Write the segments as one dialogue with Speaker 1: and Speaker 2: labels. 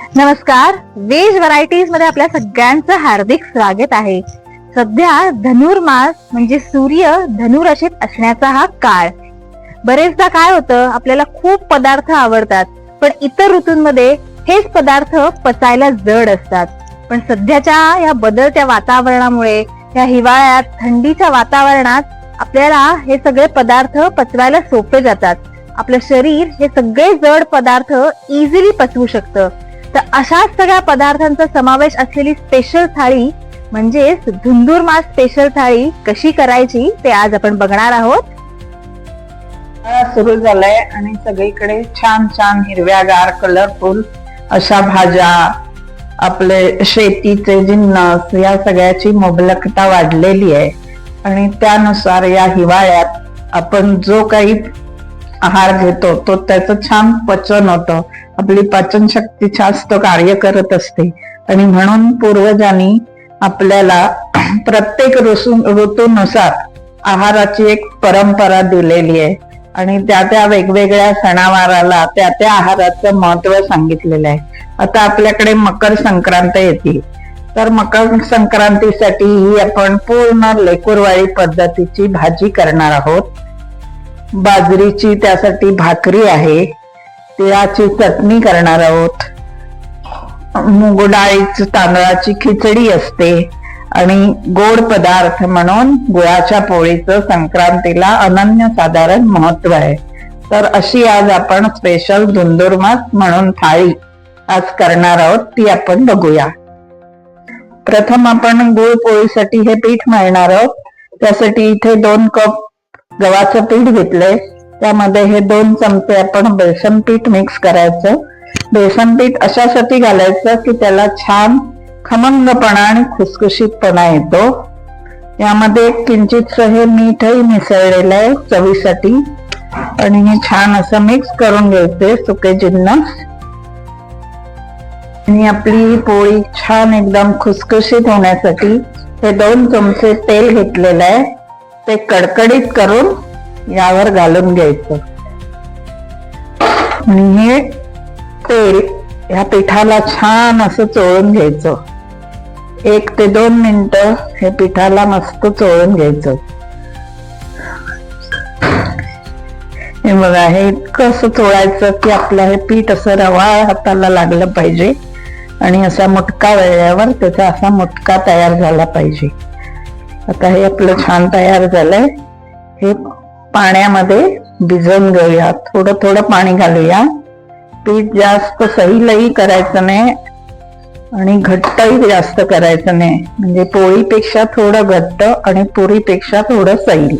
Speaker 1: नमस्कार वेज व्हरायटीजमध्ये आपल्या सगळ्यांचं हार्दिक स्वागत आहे. सध्या धनुर्मास म्हणजे सूर्य धनुराशीत असण्याचा हा काळ. बरेचदा काय होतं आपल्याला खूप पदार्थ आवडतात पण इतर ऋतूंमध्ये हेच पदार्थ पचायला जड असतात. पण सध्याच्या या बदलत्या वातावरणामुळे या हिवाळ्यात थंडीच्या वातावरणात आपल्याला हे सगळे पदार्थ पचवायला सोपे जातात. आपलं शरीर हे सगळे जड पदार्थ इझिली पचवू शकतं. तर अशाच सगळ्या पदार्थांचा समावेश असलेली स्पेशल थाळी म्हणजेच धुंदूर स्पेशल थाळी कशी करायची ते आज आपण बघणार आहोत.
Speaker 2: सुरू झालाय आणि सगळीकडे छान छान हिरव्यागार कलरफुल अशा भाज्या आपले शेतीचे जिन्नस या सगळ्याची मुबलकता वाढलेली आहे. आणि त्यानुसार या हिवाळ्यात आपण जो काही आहार घेतो तो त्याचं छान पचन होतं. आपली पाचन शक्ती जास्त कार्य करत असते. आणि म्हणून पूर्वजांनी आपल्याला प्रत्येक ऋतूनुसार आहाराची एक परंपरा दिलेली आहे. आणि त्या त्या वेगवेगळ्या सणावाराला त्या त्या आहाराचं महत्त्व सांगितलेलं आहे. आता आपल्याकडे मकर संक्रांत येते तर मकर संक्रांतीसाठी ही आपण पूर्ण लेकुरवाळी पद्धतीची भाजी करणार आहोत. बाजरीची त्यासाठी भाकरी आहे. तिळाची चटणी करणार आहोत. मूग डाळीची तांदळाची खिचडी असते आणि गोड पदार्थ म्हणून गुळाच्या पोळीचं संक्रांतीला अनन्य साधारण महत्त्व आहे. तर अशी आज आपण स्पेशल धुंदुरमास म्हणून थाळी आज करणार आहोत ती आपण बघूया. प्रथम आपण गुळ पोळीसाठी हे पीठ मळणार आहोत. त्यासाठी इथे दोन कप गव्हाचं पीठ घेतलंय. त्यामध्ये हे दोन चमचे आपण बेसन पीठ मिक्स करायचं. बेसन पीठ अशासाठी घालायचं की त्याला छान खमंगपणा आणि खुसखुशीतपणा येतो. यामध्ये एक किंचित हे मीठही मिसळलेलं आहे चवीसाठी. आणि हे छान असं मिक्स करून घ्यायचे सुके जिन्नस आणि आपली पोळी छान एकदम खुसखुशीत होण्यासाठी हे दोन चमचे तेल घेतलेलं आहे. ते कडकडीत करून यावर घालून घ्यायचं. आणि हे तेल ह्या पिठाला छान असं चोळून घ्यायचं. एक ते दोन मिनिट हे पिठाला मस्त चोळून घ्यायचं. हे बघा हे इतकं असं चोळायचं की आपलं हे पीठ असं रवा हाताला लागलं पाहिजे. आणि असा मुटका वेळल्यावर त्याचा असा मुटका तयार झाला पाहिजे. आता हे आपलं छान तयार झालंय. हे पाण्यामध्ये भिजवून घेऊया. थोडं थोडं पाणी घालूया. पीठ जास्त सहीलही करायचं नाही आणि घट्टही जास्त करायचं नाही. म्हणजे पोळीपेक्षा थोडं घट्ट आणि पुरीपेक्षा थोडं सैल.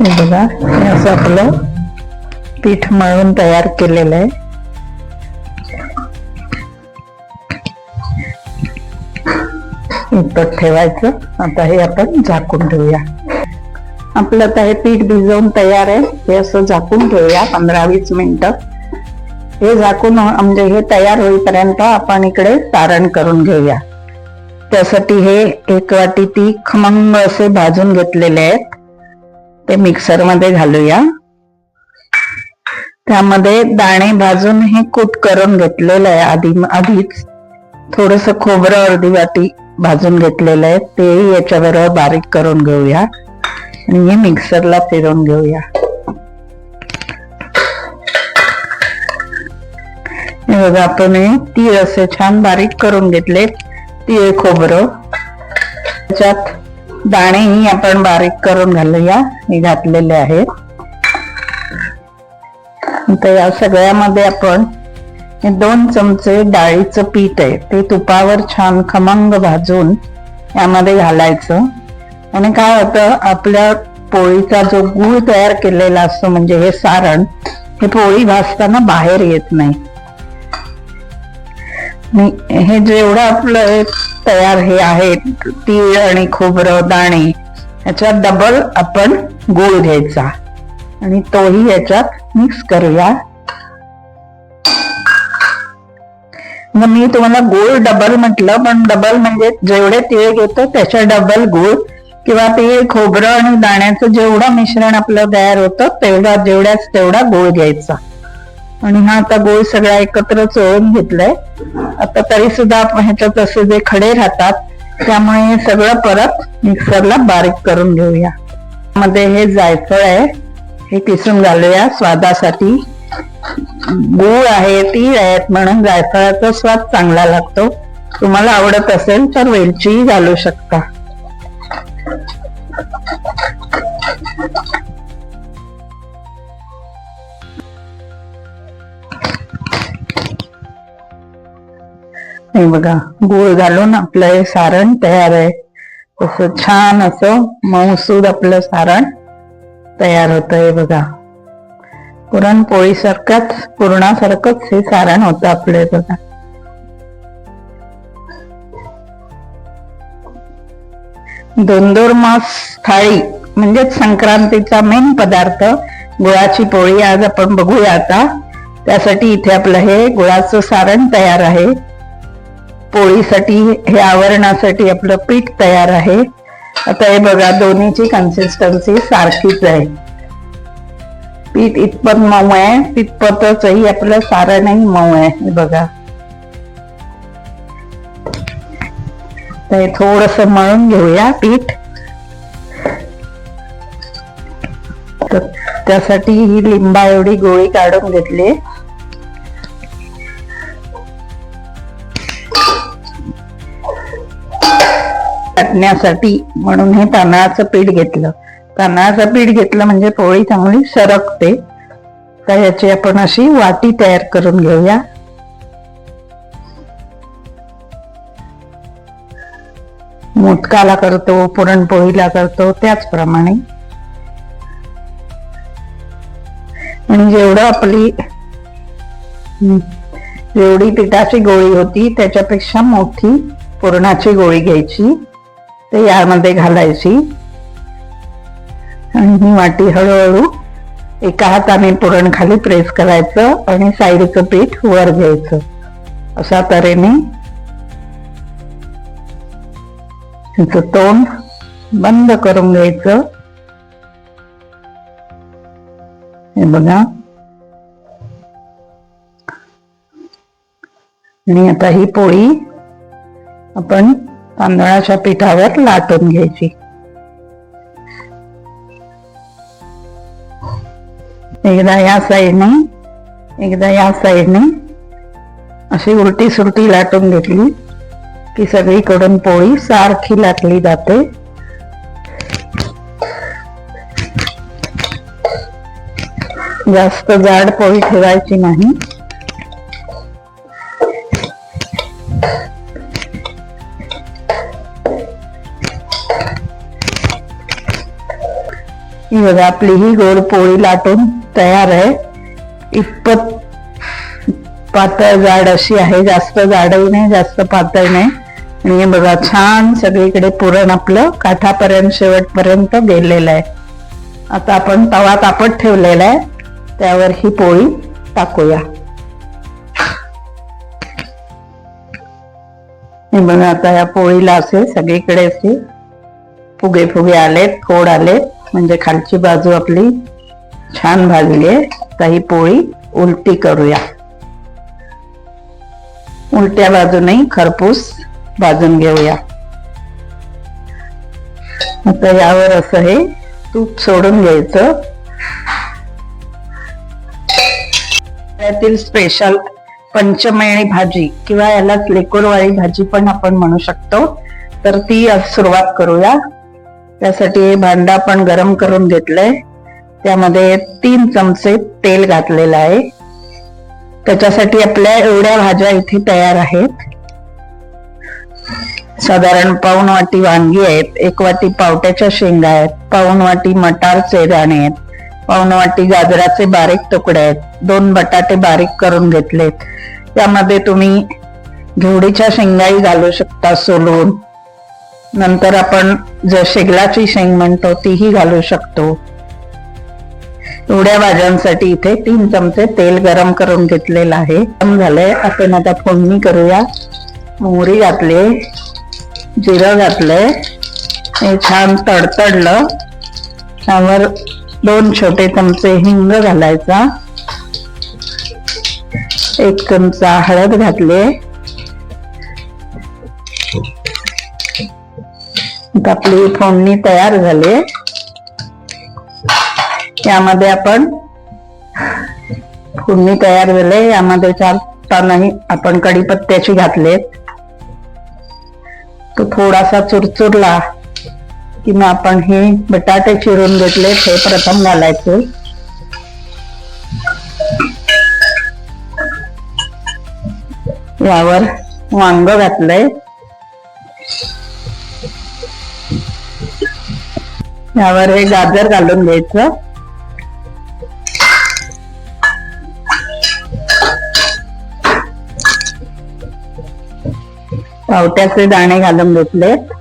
Speaker 2: बघा हे असं आपलं पीठ मळून तयार केलेलं आहे. इथं ठेवायचं. आता हे आपण झाकून ठेवूया. आपलं आता हे पीठ भिजवून तयार आहे. हे असं झाकून ठेवूया पंधरा वीस मिनिटं. हे झाकून म्हणजे हे तयार होईपर्यंत आपण इकडे तारण करून घेऊया. त्यासाठी हे एक वाटी ती खमंग असे भाजून घेतलेले आहेत. ते मिक्सरमध्ये घालूया. त्यामध्ये दाणे भाजून हे कूट करून घेतलेलं आहे आधी आधीच. थोडस खोबरं अर्धी वाटी भाजून घेतलेलं आहे. तेही याच्याबरोबर बारीक करून घेऊया. आणि हे मिक्सरला फिरवून घेऊया. हे बघा आपण तीळ असे छान बारीक करून घेतले. तीळ खोबरं. त्याच्यात दाणेही आपण बारीक करून घालूया. हे घातलेले आहेत. तर या सगळ्यामध्ये आपण हे दोन चमचे डाळीचं पीठ आहे. ते तुपावर छान खमंग भाजून यामध्ये घालायचं. आणि काय होतं आपल्या पोळीचा जो गूळ तयार केलेला असतो म्हणजे हे सारण हे पोळी भाजताना बाहेर येत नाही. हे जेवढं आपलं तयार हे आहे तीळ आणि खोबरं दाणे याच्यात डबल आपण गूळ घ्यायचा. आणि तोही याच्यात मिक्स करूया. मग मी तुम्हाला गूळ डबल म्हटलं पण डबल म्हणजे जेवढे तिळ घेतो त्याच्या डबल गूळ किंवा ते खोबरं आणि दाण्याचं जेवढं मिश्रण आपलं तयार होतं तेवढा जेवढ्याच तेवढा गोळ घ्यायचा. आणि हा आता गोळ सगळा एकत्र चोळून घेतलाय. आता तरी सुद्धा आपण ह्याच्यात असे जे खडे राहतात त्यामुळे हे सगळं परत मिक्सरला बारीक करून घेऊया. मध्ये हे जायफळ आहे हे किसून घालूया स्वादासाठी. गूळ आहे तीळ आहेत म्हणून जायफळाचा स्वाद चांगला लागतो. तुम्हाला आवडत असेल तर वेलचीही घालू शकता. हे बघा गूळ घालून आपलं हे सारण तयार आहे. तसं छान असं मऊसूद आपलं सारण तयार होतं हे बघा. पुरणपोळीसारखंच पुरणासारखंच हे सारण होतं आपलं बघा. दोन मास थाळी म्हणजेच संक्रांतीचा मेन पदार्थ गुळाची पोळी आज आपण बघूया आता. त्यासाठी इथे आपलं हे गुळाचं सारण तयार आहे. पोळीसाठी हे आवरणासाठी आपलं पीठ तयार आहे. आता हे बघा दोन्हीची कन्सिस्टन्सी सारखीच आहे. पीठ इतपत मऊ आहे. तितपतचही आपलं सारं नाही मऊ आहे. हे बघा. तर थोडस मळून घेऊया पीठ. तर त्यासाठी ही लिंबा एवढी गोळी काढून घेतली. टाकण्यासाठी म्हणून हे तांदळाचं पीठ घेतलं. तांदळाचं पीठ घेतलं म्हणजे पोळी चांगली सरकते. तर याची आपण अशी वाटी तयार करून घेऊया. मोदकाला करतो पुरणपोळीला करतो त्याचप्रमाणे. आणि जेवढं आपली जेवढी पिठाची गोळी होती त्याच्यापेक्षा मोठी पुरणाची गोळी घ्यायची. ते यामध्ये घालायची. आणि ही वाटी हळूहळू एका हाताने पुरण खाली प्रेस करायचं आणि साईडचं पीठ वर घ्यायचं. अशा तऱ्हेने त्याचं तोंड बंद करून घ्यायचं. हे बघा. आणि आता ही पोळी आपण तांदळाच्या पिठावर लाटून घ्यायची. एकदा या साईडने एकदा या साईडने अशी उलटी सुलटी लाटून घेतली की सगळीकडून पोळी सारखी लाटली जाते. जास्त जाड पोळी ठेवायची नाही. ही बघा आपली ही गोड पोळी लाटून तयार आहे. इतपत पातळ जाड अशी आहे. जास्त जाडही नाही जास्त पातळ नाही. आणि हे बघा छान सगळीकडे पुरण आपलं काठापर्यंत शेवटपर्यंत गेलेलं आहे. आता आपण तवा तापत ठेवलेला आहे. त्यावर ही पोळी टाकूया. हे बघा आता या पोळीला असे सगळीकडे असे फुगे फुगे आलेत फोड आलेत. म्हणजे खालची बाजू आपली छान भाजली. आहे पोळी उलटी करूया. उलट्या बाजूने खरपूस भाजून घेऊया. आता यावर असं हे तूप सोडून घ्यायचं. त्यातील स्पेशल पंचमेळी भाजी किंवा याला लेकोरवाळी भाजी पण आपण म्हणू शकतो. तर ती आज सुरुवात करूया. त्यासाठी हे पण आपण गरम करून घेतलंय. त्यामध्ये तीन चमचे तेल घातलेलं आहे. त्याच्यासाठी आपल्या एवढ्या भाज्या इथे तयार आहेत. साधारण पाऊन वाटी वांगी आहेत एक वाटी पावट्याच्या शेंगा आहेत पाऊन वाटी मटारचे दाणे आहेत पाऊन वाटी गाजराचे बारीक तुकडे आहेत दोन बटाटे बारीक करून घेतलेत. त्यामध्ये तुम्ही घेवडीच्या शेंगाही घालू शकता सोलून. नंतर आपण जे शेगलाची शेंग म्हणतो तीही घालू शकतो. एवढ्या भाज्यांसाठी इथे तीन चमचे तेल गरम करून घेतलेलं आहे. गरम झालंय. आपण आता फोडणी करूया. मोहरी घातली. जिरं घातलंय. हे छान तडतडलं. त्यावर दोन छोटे चमचे हिंग घालायचा. एक चमचा हळद घातले. आपली फोडणी तयार झाली. यामध्ये आपण फोडणी तयार झाले. यामध्ये चार पानही आपण कढीपत्त्याची घातलेत. तो थोडासा चुरचुरला कि मग आपण हे बटाटे चिरून घेतले हे प्रथम घालायचे. यावर वांग घातलंय. यावर हे गाजर घालून घ्यायचं. पावट्याचे दाणे घालून घेतलेत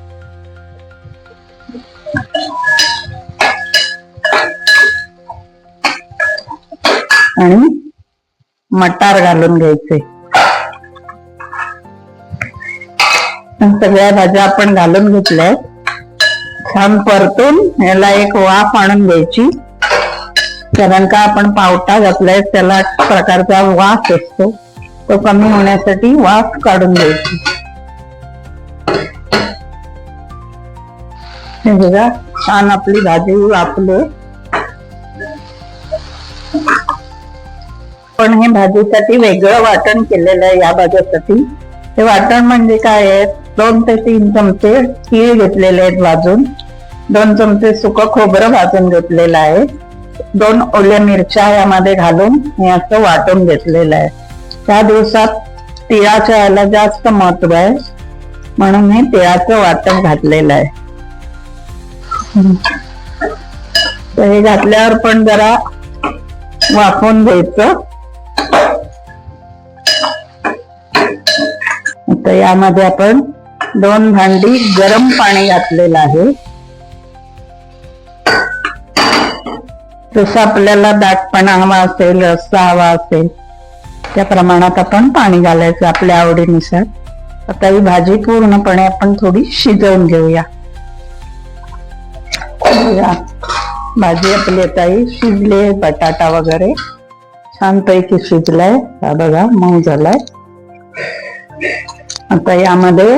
Speaker 2: आणि मटार घालून घ्यायचे. सगळ्या भाज्या आपण घालून घेतल्या छान परतून याला एक वाफ आणून घ्यायची. कारण का आपण पावटा घातलाय त्याला प्रकारचा वास असतो. तो कमी होण्यासाठी वाफ काढून घ्यायची. हे बघा छान आपली भाजी वापले पण हे भाजीसाठी वेगळं वाटण केलेलं आहे या भाज्यासाठी. हे वाटण म्हणजे काय आहे? दोन ते तीन चमचे तीळ घेतलेले आहेत भाजून. दोन चमचे सुकं खोबरं भाजून घेतलेलं आहे. दोन ओल्या मिरच्या यामध्ये घालून हे असं वाटून घेतलेलं आहे. त्या दिवसात तिळाच्या याला जास्त महत्त्व आहे. म्हणून हे तिळाचं वाटण घातलेलं आहे. तर हे घातल्यावर पण जरा वाफवून घ्यायचं. आता यामध्ये आपण दोन भांडी गरम पाणी घातलेलं आहे. जसं आपल्याला दाटपणा हवा असेल रस्सा हवा असेल त्या प्रमाणात आपण पाणी घालायचं आपल्या आवडीनुसार. आता ही भाजी पूर्णपणे आपण थोडी शिजवून घेऊया. बघा, भाजी आपली आता ही शिजले बटाटा वगैरे. छानपैकी शिजलाय. हा बघा मऊ झालाय. आता यामध्ये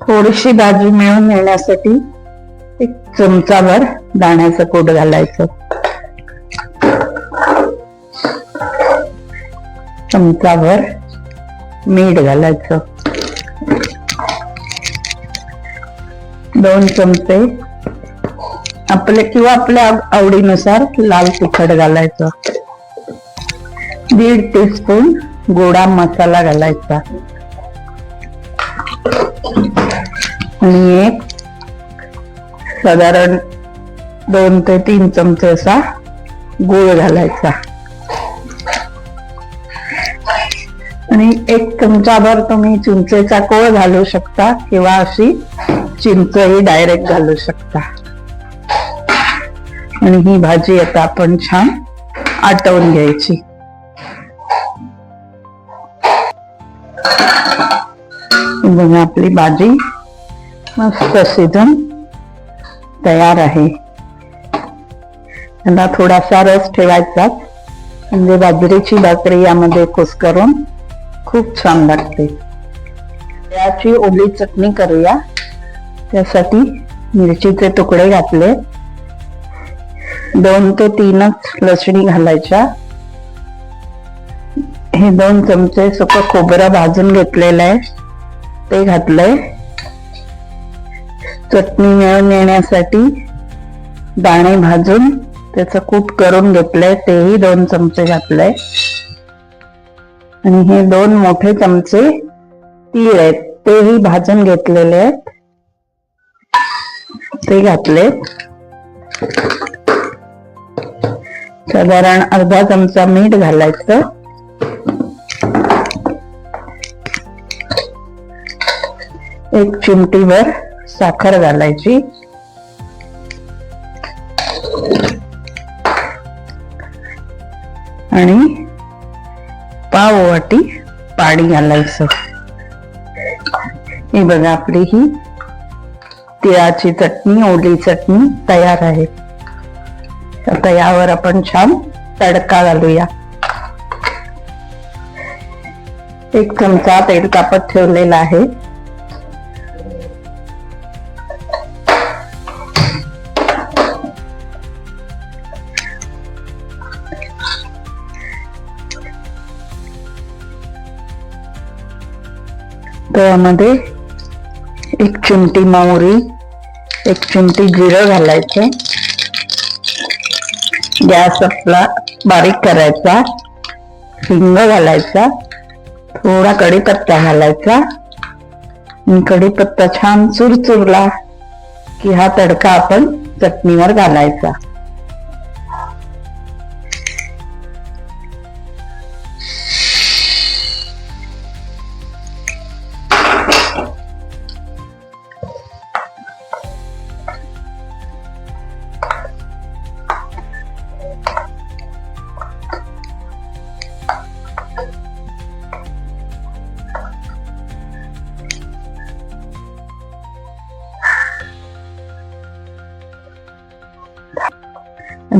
Speaker 2: थोडीशी भाजी मिळून येण्यासाठी एक चमचाभर दाण्याचं कूट घालायचं. चमचाभर मीठ घालायचं. दोन चमचे आपले किंवा आपल्या आवडीनुसार लाल तिखट घालायचं. दीड टीस्पून गोडा मसाला घालायचा. आणि एक साधारण दोन ते तीन चमचे असा गुळ घालायचा. आणि एक चमचाभर तुम्ही चिंचेचा कोळ घालू शकता किंवा अशी चिंचही डायरेक्ट घालू शकता. आणि ही भाजी आता आपण छान आटवून घ्यायची. बघा आपली भाजी मस्त शिजून तयार आहे. त्यांना थोडासा रस ठेवायचा म्हणजे बाजरीची भाकरी यामध्ये कुस्करून खूप छान लागते. याची ओली चटणी करूया. त्यासाठी मिरचीचे तुकडे घातले दोन ते तीनच लसणी घालायच्या. हे दोन चमचे सुक खोबरं भाजून घेतलेलं आहे ते घातलंय. चटणी मिळून येण्यासाठी दाणे भाजून त्याचं कूट करून घेतलंय. तेही दोन चमचे घातलंय. आणि हे दोन मोठे चमचे तीळ आहेत. तेही भाजून घेतलेले आहेत. ते घातले साधारण अर्धा चमचा मीठ घालायचं. एक चिमटीवर साखर घालायची. आणि पाव वाटी पाणी घालायचं. ही बघा आपली ही तिळाची चटणी ओली चटणी तयार आहे. आता यावर आपण छान तडका घालूया. एक चमचा तेल तापत ठेवलेला आहे. त्यामध्ये एक चिमटी मोहरी एक चिमटी जिरं घालायचं. गॅस आपला बारीक करायचा हिंग घालायचा थोडा कढीपत्ता घालायचा. आणि कढीपत्ता छान चुरचुरला की हा तडका आपण चटणीवर घालायचा.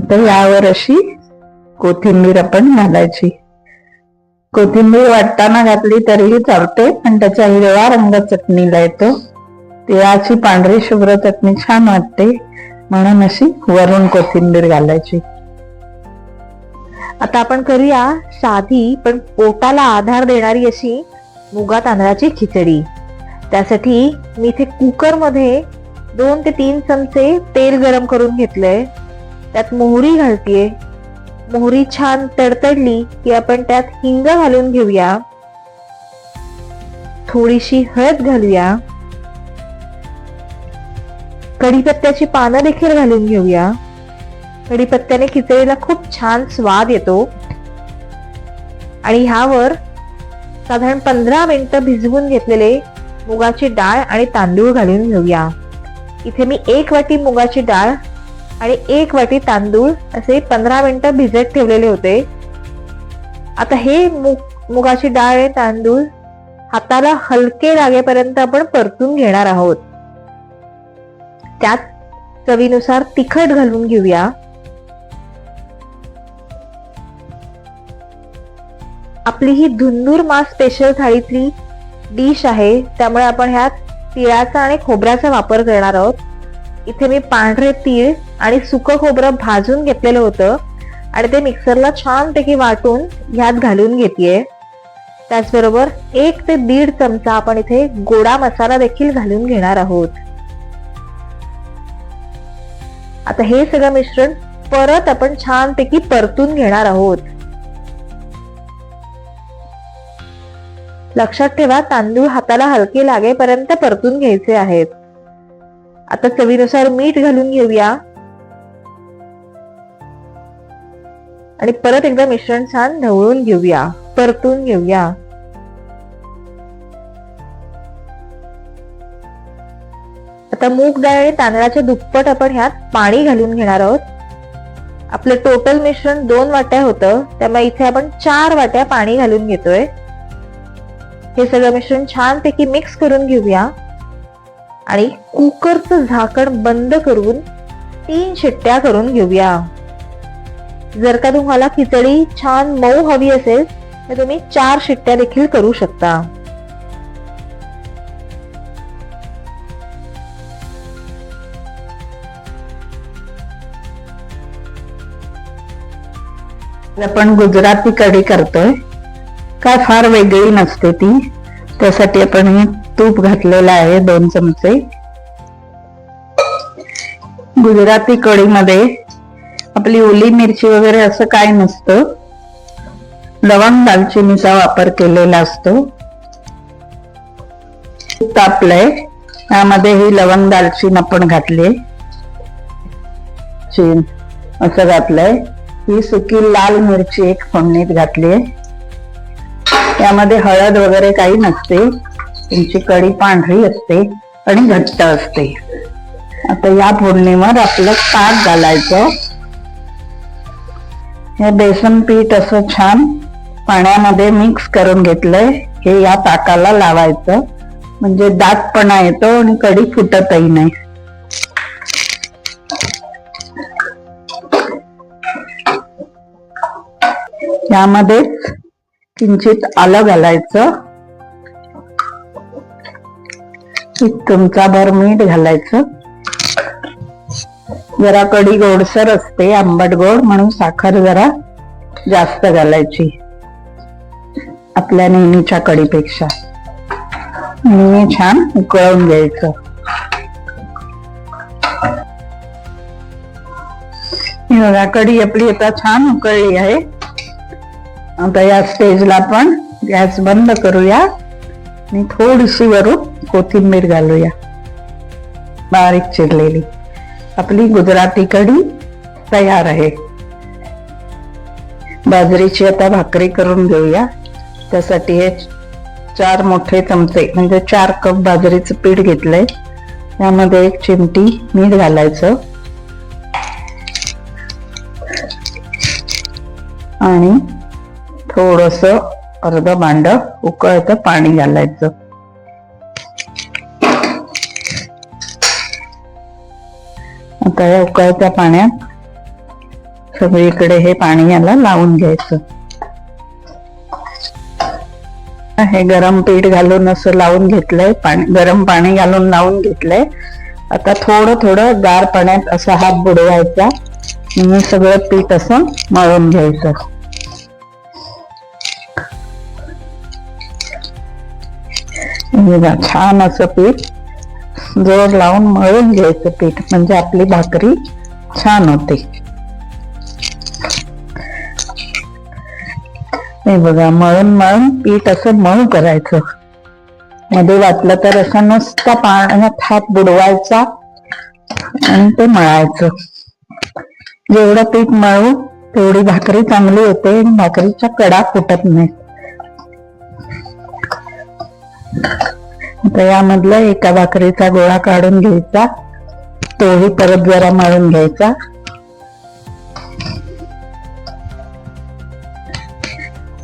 Speaker 2: नंतर यावर अशी कोथिंबीर आपण घालायची. कोथिंबीर वाटताना घातली तरीही चालते पण त्याचा हिरवा रंग चटणीला येतो. तिळाची पांढरी शुभ्र चटणी छान वाटते म्हणून अशी वरून कोथिंबीर घालायची.
Speaker 1: आता आपण करूया साधी पण पोटाला आधार देणारी अशी मुगा तांदळाची खिचडी. त्यासाठी मी इथे कुकरमध्ये दोन ते तीन चमचे तेल गरम करून घेतलंय. त्यात मोहरी घालतीये. मोहरी छान तडतडली की आपण त्यात हिंग घालून घेऊया. थोडीशी हळद घालूया. कढीपत्त्याची पानं देखील घालून घेऊया. कढीपत्त्याने खिचडीला खूप छान स्वाद येतो. आणि ह्यावर साधारण पंधरा मिनिटं भिजवून घेतलेले मुगाची डाळ आणि तांदूळ घालून घेऊया. इथे मी एक वाटी मुगाची डाळ आणि एक वाटी तांदूळ असे पंधरा मिनटं भिजत ठेवलेले होते. आता हे मुग मुगाची डाळ आणि तांदूळ हाताला हलके लागेपर्यंत आपण परतून घेणार आहोत. त्यात चवीनुसार तिखट घालून घेऊया. आपली ही धुंदूर मास स्पेशल थाळीतली डिश आहे त्यामुळे आपण ह्यात तिळाचा आणि खोबऱ्याचा वापर करणार आहोत. इथे मी पांढरे तीळ आणि सुकं खोबरं भाजून घेतलेलं होतं. आणि ते मिक्सरला छानपैकी वाटून ह्यात घालून घेतेय. त्याचबरोबर एक ते दीड चमचा आपण इथे गोडा मसाला देखील घालून घेणार आहोत. आता हे सगळं मिश्रण परत आपण छानपैकी परतून घेणार आहोत. लक्षात ठेवा तांदूळ हाताला हलके लागेपर्यंत परतून घ्यायचे आहेत. आता चवीनुसार मीठ घालून घेऊया. आणि परत एकदा मिश्रण छान ढवळून घेऊया. परतून घेऊया. आता मूग डाळ आणि तांदळाच्या दुप्पट आपण ह्यात पाणी घालून घेणार आहोत. आपलं टोटल मिश्रण दोन वाट्या होतं. त्यामुळे इथे आपण चार वाट्या पाणी घालून घेतोय. हे सगळं मिश्रण छानपैकी मिक्स करून घेऊया. आणि कुकरचं झाकण बंद करून तीन शिट्ट्या करून घेऊया. जर का तुम्हाला खिचडी छान मऊ हवी असेल तर तुम्ही चार शिट्ट्या देखील करू शकता.
Speaker 2: आपण गुजराती कढी करतोय. काय फार वेगळी नसते ती. त्यासाठी आपण तूप घातलेलं आहे दोन चमचे. गुजराती कढीमध्ये आपली ओली मिरची वगैरे असं काय नसतं. लवंग दालचिनीचा वापर केलेला असतो. तापलंय त्यामध्ये ही लवंग दालचिनी आपण घातली. चीन असं घातलंय. ही सुकी लाल मिरची एक फोडणीत घातली. त्यामध्ये हळद वगैरे काही नसते. तुमची कढी पांढरी असते आणि घट्ट असते. आता या फोडणीवर आपलं ताक घालायचं. हे बेसन पीठ असं छान पाण्यामध्ये मिक्स करून घेतलंय. हे या ताकाला लावायचं. म्हणजे दाटपणा येतो आणि कढी फुटतही नाही. यामध्येच किंचित आलं घालायचं. तुमचा भर मीठ घालायचं. जरा कडी गोडसर असते आंबट गोड म्हणून साखर जरा जास्त घालायची. आपल्या नेहमीच्या कडीपेक्षा आणि छान उकळून घ्यायचं. बघा कढी आपली आता छान उकळली आहे. आता या स्टेजला आपण गॅस बंद करूया. आणि थोडीशी वरून कोथिंबीर घालूया. बारीक चिरलेली. आपली गुजराती कढी तयार आहे. बाजरीची आता भाकरी करून घेऊया. त्यासाठी हे चार मोठे चमचे म्हणजे चार कप बाजरीचं पीठ घेतलंय. त्यामध्ये एक चिमटी मीठ घालायचं. आणि थोडस अर्ध भांड उकळतं पाणी घालायचं. आता या उकळत्या पाण्यात सगळीकडे हे पाणी याला लावून घ्यायचं. हे गरम पीठ घालून असं लावून घेतलंय पाणी गरम पाणी घालून लावून घेतलंय. आता थोडं थोडं गार पाण्यात असा हात बुडवायचा. आणि सगळं पीठ असं मळून घ्यायचं. बघा, छान असं पीठ जोर लावून मळून घ्यायचं पीठ म्हणजे आपली भाकरी छान होते. हे बघा मळून मळून पीठ असं मऊ करायचं. मध्ये वाटलं तर असं नुसता पाण्यात हात बुडवायचा आणि ते मळायचं. जेवढं पीठ मळू तेवढी भाकरी चांगली होते आणि भाकरीच्या कडा फुटत नाही आता यामधला एका भाकरीचा गोळा काढून घ्यायचा. तोही परत जरा मळून घ्यायचा.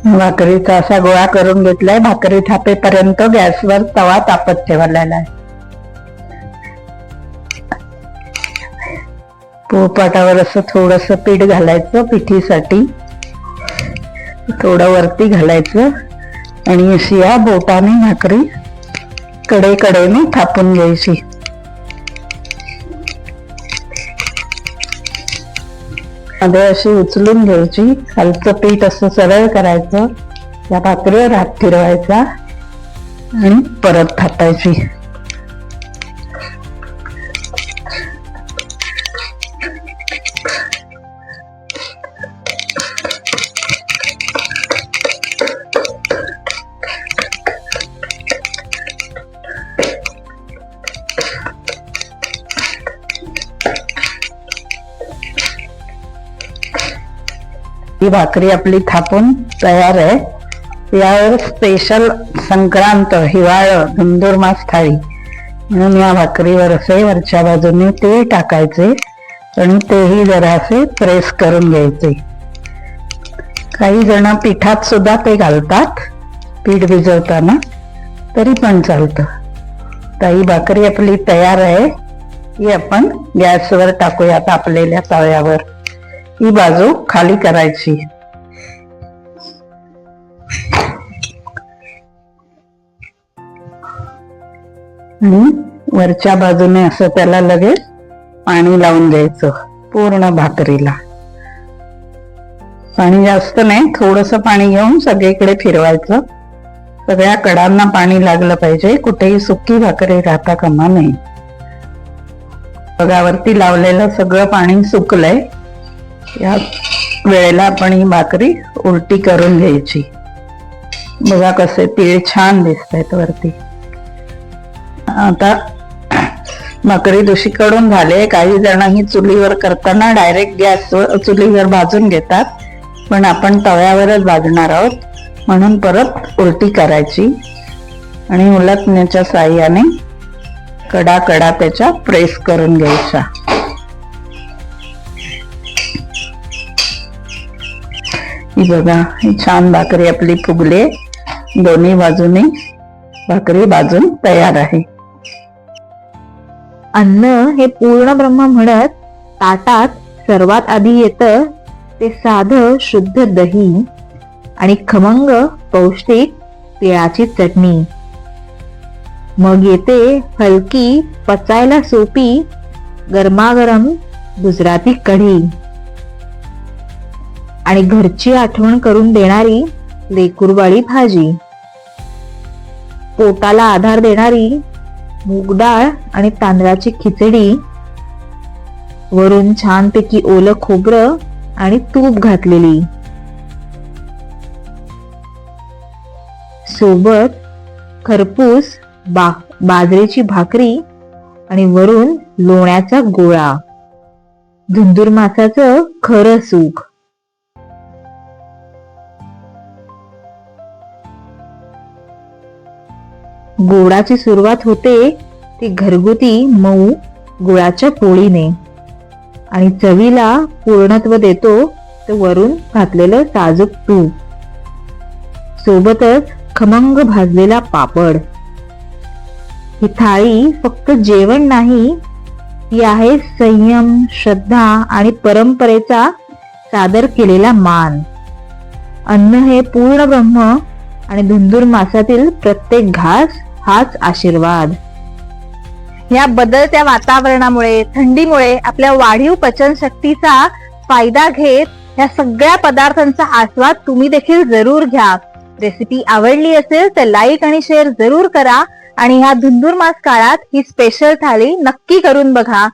Speaker 2: भाकरीचा असा गोळा करून घेतलाय. भाकरी थापेपर्यंत गॅसवर तवा तापत ठेवलेला आहे. पोळपाटावर असं थोडस पीठ घालायचं पिठीसाठी. थोडं वरती घालायचं. आणि अशी या बोटाने भाकरी कडे कडेने थापून घ्यायची. मध्ये अशी उचलून घ्यायची. खालचं पीठ असं सरळ करायचं. या भाकरीवर हात फिरवायचा. आणि परत थापायची. ही भाकरी आपली थापून तयार आहे. यावर स्पेशल संक्रांत हिवाळं धुंदुरमास थाळी. म्हणून या भाकरीवर असे वरच्या बाजूने ते टाकायचे आणि तेही जरासे प्रेस करून घ्यायचे. काही जण पिठात सुद्धा ते घालतात पीठ भिजवताना. तरी पण चालतं. तर ही भाकरी आपली तयार आहे. ही आपण गॅसवर टाकूया तापलेल्या तव्यावर. ही बाजू खाली करायची. आणि वरच्या बाजूने असं त्याला लगेच पाणी लावून द्यायचं पूर्ण भाकरीला. पाणी जास्त नाही थोडस पाणी घेऊन सगळीकडे फिरवायचं. सगळ्या कडांना पाणी लागलं पाहिजे कुठेही सुकी भाकरी राहता कामा नये. बघावरती लावलेलं सगळं पाणी सुकलंय. या वेळेला आपण ही भाकरी उलटी करून घ्यायची. बघा कसे तीळ छान दिसत आहेत वरती. आता भाकरी दुसरीकडून झाले काही जण ही चुलीवर करताना डायरेक्ट गॅसवर चुलीवर भाजून घेतात. पण आपण तव्यावरच भाजणार आहोत. म्हणून परत उलटी करायची. आणि उलटण्याच्या साह्याने कडा कडा त्याच्या प्रेस करून घ्यायच्या. ही बघा ही छान भाकरी आपली फुगले. दोन्ही बाजूने भाकरी भाजून तयार आहे.
Speaker 1: अन्न हे पूर्ण ब्रह्म म्हणत ताटात सर्वात आधी येतं ते साध शुद्ध दही आणि खमंग पौष्टिक तिळाची चटणी. मग येते हलकी पचायला सोपी गरमागरम गुजराती कढी. आणि घरची आठवण करून देणारी लेकुरवाळी भाजी. पोटाला आधार देणारी मूग डाळ आणि तांदळाची खिचडी. वरून छानपैकी ओलं खोबरं आणि तूप घातलेली. सोबत खरपूस बा बाजरीची भाकरी आणि वरून लोण्याचा गोळा. धुंदूर मासाचं खरं सुख. गोडाची सुरुवात होते ती घरगुती मऊ गुळाच्या पोळीने. आणि चवीला पूर्णत्व देतो तर वरून घातलेलं साजूक तूप. सोबतच खमंग भाजलेला पापड. ही थाळी फक्त जेवण नाही ती आहे संयम श्रद्धा आणि परंपरेचा सादर केलेला मान. अन्न हे पूर्ण ब्रह्म आणि धुंदूर मासातील प्रत्येक घास हाच आशीर्वाद. या बदलत्या वातावरणामुळे थंडीमुळे आपल्या वाढीव पचन शक्तीचा फायदा घेत या सगळ्या पदार्थांचा आस्वाद तुम्ही देखील जरूर घ्या. रेसिपी आवडली असेल तर लाईक आणि शेअर जरूर करा आणि ह्या धुंदूर मास काळात ही स्पेशल थाळी नक्की करून बघा.